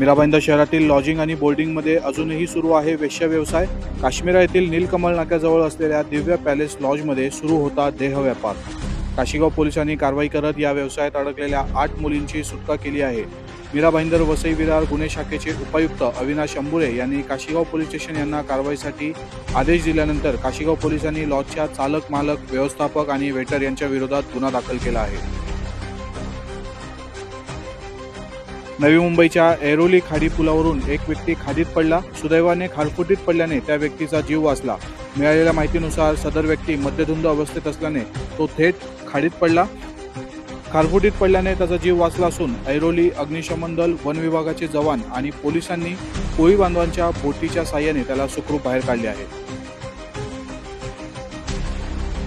मीराबाईंदा शहरातील लॉजिंग आणि बोर्डिंगमध्ये अजूनही सुरू आहे वेश्या व्यवसाय काश्मीरा येथील नीलकमल नाक्याजवळ असलेल्या दिव्य पॅलेस लॉजमध्ये सुरू होता देह व्यापार. काशीगाव पोलिसांनी कारवाई करत या व्यवसायात अडकलेल्या आठ मुलींची सुटका केली आहे. मीरा भाईंदर वसई विरार गुन्हे शाखेचे उपायुक्त अविनाश अंबुरे यांनी काशीगाव पोलीस स्टेशन यांना कारवाईसाठी आदेश दिल्यानंतर काशीगाव पोलिसांनी लॉजच्या चालक मालक व्यवस्थापक आणि वेटर यांच्या विरोधात गुन्हा दाखल केला आहे. नवी मुंबईच्या ऐरोली खाडी पुलावरून एक व्यक्ती खाडीत पडला. सुदैवाने खारफुटीत पडल्याने त्या व्यक्तीचा जीव वाचला. मिळालेल्या माहितीनुसार सदर व्यक्ती मद्यधुंद अवस्थेत असल्याने तो थेट खाडीत पडला. खारफुटीत पडल्याने त्याचा जीव वाचला असून ऐरोली अग्निशमन दल वन विभागाचे जवान आणि पोलिसांनी कोळी बांधवांच्या बोटीच्या साह्याने त्याला सुखरूप बाहेर काढले आहे.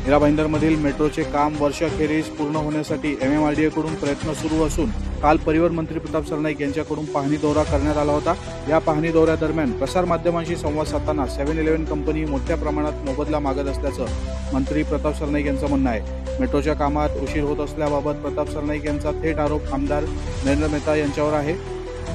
हिरा भाईंदरमधील मेट्रोचे काम वर्षाखेरीज पूर्ण होण्यासाठी एम एम आर डी एकडून प्रयत्न सुरू असून काल परिवहन मंत्री प्रताप सरनाईक यांच्याकडून पाहणी दौरा करण्यात आला होता. या पाहणी दौऱ्यादरम्यान प्रसारमाध्यमांशी संवाद साधताना सेव्हन इलेव्हन कंपनी मोठ्या प्रमाणात मोबदला मागत असल्याचं मंत्री प्रताप सरनाईक यांचं म्हणणं आहे. मेट्रोच्या कामात उशीर होत असल्याबाबत प्रताप सरनाईक यांचा थेट आरोप आमदार नरेंद्र मेहता यांच्यावर आहे.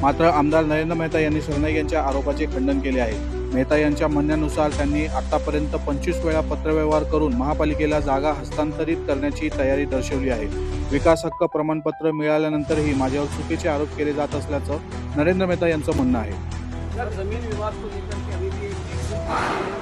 मात्र आमदार नरेंद्र मेहता यांनी सरनाईक यांच्या आरोपाचे खंडन केले आहे. मेहता यांच्या म्हणण्यानुसार त्यांनी आतापर्यंत पंचवीस वेळा पत्रव्यवहार करून महापालिकेला जागा हस्तांतरित करण्याची तयारी दर्शवली आहे. विकास हक्क प्रमाणपत्र मिळाल्यानंतरही माझ्यावर चुकीचे आरोप केले जात असल्याचं नरेंद्र मेहता यांचं म्हणणं आहे. सर जमीन विवाद को लेकर के अभी भी एक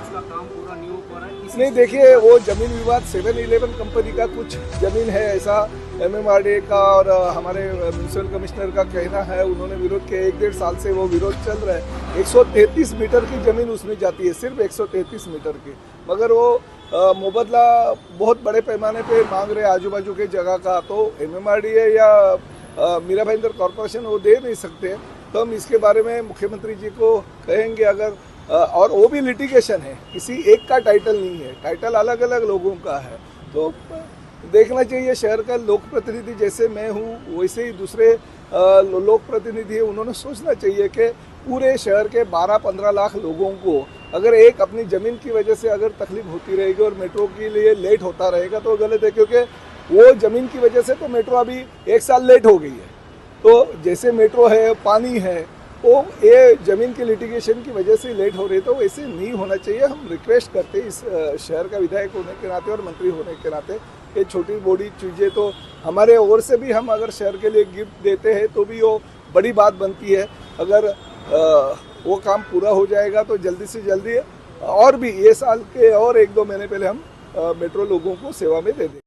उसका काम पूरा नहीं हो है। नहीं देखिए वो जमीन विवाद सेवन इलेवन कंपनी का कुछ जमीन है ऐसा एमएमआरडीए का और हमारे म्यूनसिपल कमिश्नर का कहना है, उन्होंने विरोध किया। एक डेढ़ साल से वो विरोध चल रहा है। 133 मीटर की ज़मीन उसमें जाती है, सिर्फ़ 133 मीटर की। मगर वो मुबदला बहुत बड़े पैमाने पे मांग रहे आजू बाजू के जगह का। तो एमएमआरडीए या मीरा भाईंदर कॉरपोरेशन वो दे नहीं सकते। तो हम इसके बारे में मुख्यमंत्री जी को कहेंगे अगर और वो भी लिटिगेशन है। किसी एक का टाइटल नहीं है। टाइटल अलग अलग लोगों का है। तो देखना चाहिए, शहर का लोक प्रतिनिधि जैसे मैं हूँ, वैसे ही दूसरे लोक प्रतिनिधि है, उन्होंने सोचना चाहिए कि पूरे शहर के 12-15 लाख लोगों को अगर एक अपनी ज़मीन की वजह से अगर तकलीफ़ होती रहेगी और मेट्रो के लिए लेट होता रहेगा तो गलत है, क्योंकि वो ज़मीन की वजह से तो मेट्रो अभी एक साल लेट हो गई है। तो जैसे मेट्रो है, पानी है वो ये ज़मीन के लिटिगेशन की वजह से लेट हो रही तो ऐसे नहीं होना चाहिए। हम रिक्वेस्ट करते इस शहर का विधायक होने के नाते और मंत्री होने के नाते ये छोटी बड़ी चीज़ें तो हमारे ओर से भी हम अगर शहर के लिए गिफ्ट देते हैं तो भी वो बड़ी बात बनती है। अगर वो काम पूरा हो जाएगा तो जल्दी से जल्दी और भी, ये साल के और एक दो महीने पहले हम मेट्रो लोगों को सेवा में दे देंगे